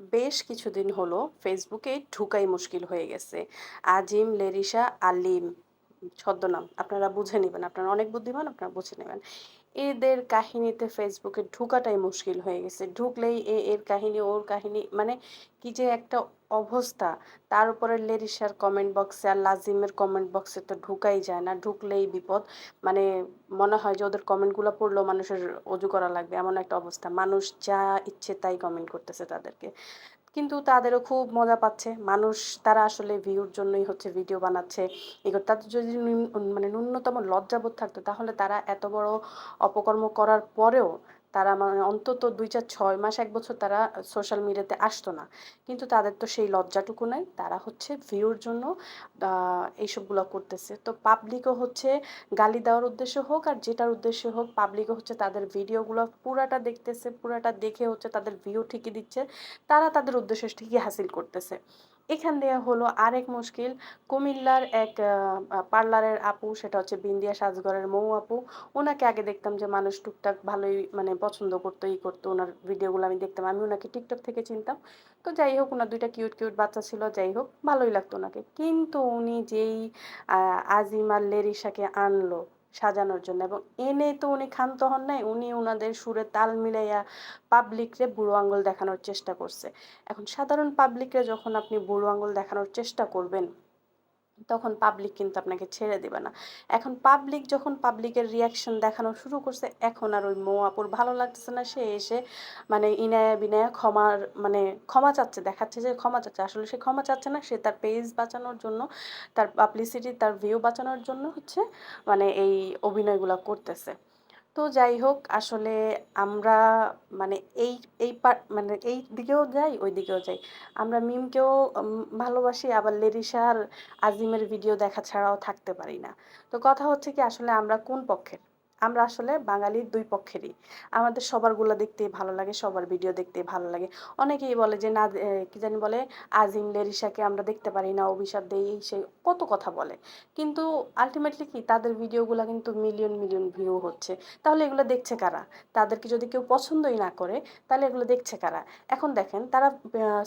বেশ কিছুদিন হলো ফেসবুকে ঢুকাই মুশকিল হয়ে গেছে। আজিম লেরিসা আলিম ছদ্মনাম। আপনারা বুঝে নেবেন, আপনারা অনেক বুদ্ধিমান, আপনারা বুঝে নেবেন। এদের কাহিনীতে ফেসবুকে ঢুকাটাই মুশকিল হয়ে গেছে। ঢুকলেই এ, এর কাহিনী, ওর কাহিনী মানে কি যে একটা অবস্থা। তার উপরে লেরিসার কমেন্ট বক্সে আর লাজিমের কমেন্ট বক্সে তো ঢুকাই যায় না। ঢুকলেই বিপদ। মানে মনে হয় যে ওদের কমেন্টগুলো পড়লেও মানুষের অজু করা লাগবে। এমন একটা অবস্থা। মানুষ যা ইচ্ছে তাই কমেন্ট করতেছে তাদেরকে। কিন্তু তাদেরও খুব মজা পাচ্ছে। মানুষ তারা আসলে ভিউর জন্যই হচ্ছে ভিডিও বানাচ্ছে। এগুলো তাদের যদি মানে ন্যূনতম লজ্জাবোধ থাকতো, তাহলে তারা এত বড় অপকর্ম করার পরেও তারা মানে অন্তত দুই চার ছয় মাস, এক বছর তারা সোশ্যাল মিডিয়াতে আসতো না। কিন্তু তাদের তো সেই লজ্জাটুকু নাই। তারা হচ্ছে ভিউর জন্য এইসবগুলো করতেছে। তো পাবলিকও হচ্ছে গালি দেওয়ার উদ্দেশ্য হোক আর যেটার উদ্দেশ্য হোক পাবলিকও হচ্ছে তাদের ভিডিওগুলো পুরাটা দেখতেছে, পুরাটা দেখে হচ্ছে তাদের ভিউ ঠিকই দিচ্ছে। তারা তাদের উদ্দেশ্য ঠিকই হাসিল করতেছে। এখান দিয়ে হলো আরেক মুশকিল। কুমিল্লার এক পার্লারের আপু, সেটা হচ্ছে বিন্দিয়া সাজগরের মৌ আপু ওনাকে আগে দেখতাম যে মানুষ টুকটাক ভালোই মানে পছন্দ করতো, ই করতো ওনার ভিডিওগুলো আমি দেখতাম। আমি ওনাকে টিকটক থেকে চিনতাম। তো যাই হোক ওনার দুইটা কিউট কিউট বাচ্চা ছিল, যাই হোক, ভালোই লাগতো ওনাকে কিন্তু উনি যেই আজিমার লেরিসাকে আনলো সাজানোর জন্য। এবং এনে তো উনি ক্ষান্ত হন নাই, উনি ওনাদের সুরে তাল মিলাইয়া পাবলিকরে বুড়ো আঙ্গুল দেখানোর চেষ্টা করছে। এখন সাধারণ পাবলিকরে যখন আপনি বুড়ো আঙ্গুল দেখানোর চেষ্টা করবেন তখন পাবলিক কিন্তু আপনাকে ছেড়ে দেবে না। এখন পাবলিক যখন পাবলিকের রিয়াকশন দেখানো শুরু করছে, এখন আর ওই মোয়াপুর ভালো লাগতেছে না, সে এসে মানে ইনায়া বিনায়া ক্ষমার মানে ক্ষমা চাচ্ছে, দেখাচ্ছে যে ক্ষমা চাচ্ছে। আসলে সে ক্ষমা চাচ্ছে না, সে তার পেজ বাঁচানোর জন্য, তার পাবলিসিটি তার ভিউ বাঁচানোর জন্য হচ্ছে মানে এই অভিনয়গুলো করতেছে। তো যাই হোক, আসলে আমরা মানে এই এই মানে এই দিকেও যাই, ওই দিকেও যাই। আমরা মিমকেও ভালোবাসি, আবার লেরিসা আর আজিমের ভিডিও দেখা ছাড়াও থাকতে পারি না। তো কথা হচ্ছে কি, আসলে আমরা কোন পক্ষের? আমরা আসলে বাঙালির দুই পক্ষেরই। আমাদের সবারগুলো দেখতে ভালো লাগে, সবার ভিডিও দেখতে ভালো লাগে। অনেকেই বলে যে, না কি জানি বলে, আজিম লেরিসাকে আমরা দেখতে পারি না, অভিশাপ দেই এই সেই কত কথা বলে। কিন্তু আলটিমেটলি কি, তাদের ভিডিওগুলো কিন্তু মিলিয়ন মিলিয়ন ভিউ হচ্ছে। তাহলে এগুলো দেখছে কারা? তাদেরকে যদি কেউ পছন্দই না করে, তাহলে এগুলো দেখছে কারা? এখন দেখেন, তারা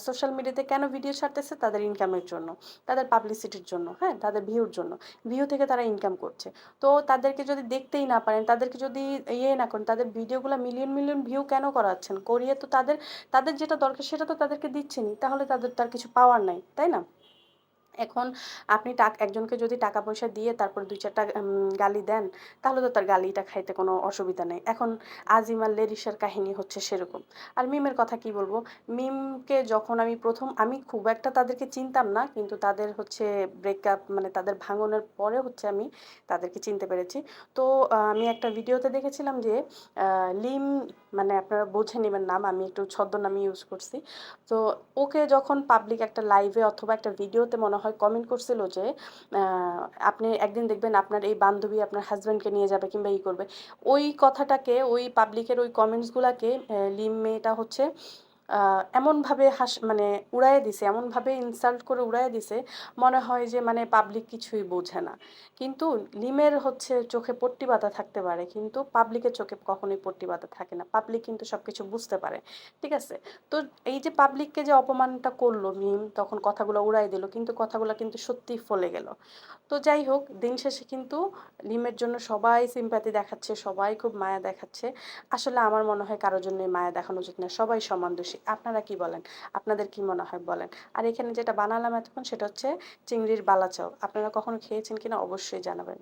সোশ্যাল মিডিয়াতে কেন ভিডিও ছাড়তেছে? তাদের ইনকামের জন্য, তাদের পাবলিসিটির জন্য হ্যাঁ? তাদের ভিউর জন্য। ভিউ থেকে তারা ইনকাম করছে। তো তাদেরকে যদি দেখতেই না পারেন তাদেরকে যদি ইয়ে না করেন, তাদের ভিডিওগুলো মিলিয়ন মিলিয়ন ভিউ কেন করাচ্ছেন? করিয়ে তো তাদের তাদের যেটা দরকার সেটা তো তাদেরকে দিচ্ছেনই, তাহলে তাদের তার কিছু পাওয়ার নাই, তাই না? এখন আপনি টাক, একজনকে যদি টাকা পয়সা দিয়ে তারপর দুই, চারটা গালি দেন, তাহলে তো তার গালিটা খাইতে কোনো অসুবিধা নেই। এখন আজিমার লেরিসের কাহিনী হচ্ছে সেরকম। আর মিমের কথা কি বলব? মিমকে যখন আমি প্রথম, আমি খুব একটা তাদেরকে চিনতাম না, কিন্তু তাদের হচ্ছে ব্রেকআপ মানে তাদের ভাঙনের পরে হচ্ছে আমি তাদেরকে চিনতে পেরেছি। তো আমি একটা ভিডিওতে দেখেছিলাম যে লিম মানে আপনারা বুঝে নেবেন নাম, আমি একটু ছদ্মনাম ইউজ করছি। তো ওকে যখন পাবলিক একটা লাইভে অথবা একটা ভিডিওতে মনে হয় কমেন্ট করছিল যে আপনি একদিন দেখবেন আপনার এই বান্ধবী আপনার হাজব্যান্ডকে নিয়ে যাবে কিংবা ই করবে। ওই কথাটাকে, ওই পাবলিকের ওই কমেন্টসগুলোকে লিম মেয়েটা হচ্ছে এমনভাবে হাস মানে উড়াইয়ে দিছে, এমনভাবে ইনসাল্ট করে উড়াইয়ে দিছে, মনে হয় যে মানে পাবলিক কিছুই বোঝে না। কিন্তু লিমের হচ্ছে চোখে পট্টি বাঁধা থাকতে পারে, কিন্তু পাবলিকের চোখে কখনোই পট্টি বাঁধা থাকে না। পাবলিক কিন্তু সব কিছু বুঝতে পারে, ঠিক আছে? তো এই যে পাবলিককে যে অপমানটা করল মিম তখন কথাগুলো উড়াই দিল, কিন্তু কথাগুলো কিন্তু সত্যিই ফলে গেল। তো যাই হোক, দিন শেষে কিন্তু লিমের জন্য সবাই সিম্প্যাথি দেখাচ্ছে, সবাই খুব মায়া দেখাচ্ছে। আসলে আমার মনে হয় কারোর জন্যই মায়া দেখানো উচিত না, সবাই সমান দোষী। আপনারা কি বলেন? আপনাদের কি মনে হয় বলেন? আর এখানে যেটা বানালাম এতক্ষণ সেটা হচ্ছে চিংড়ির বালাচাও আপনারা কখনো খেয়েছেন কিনা অবশ্যই জানাবেন।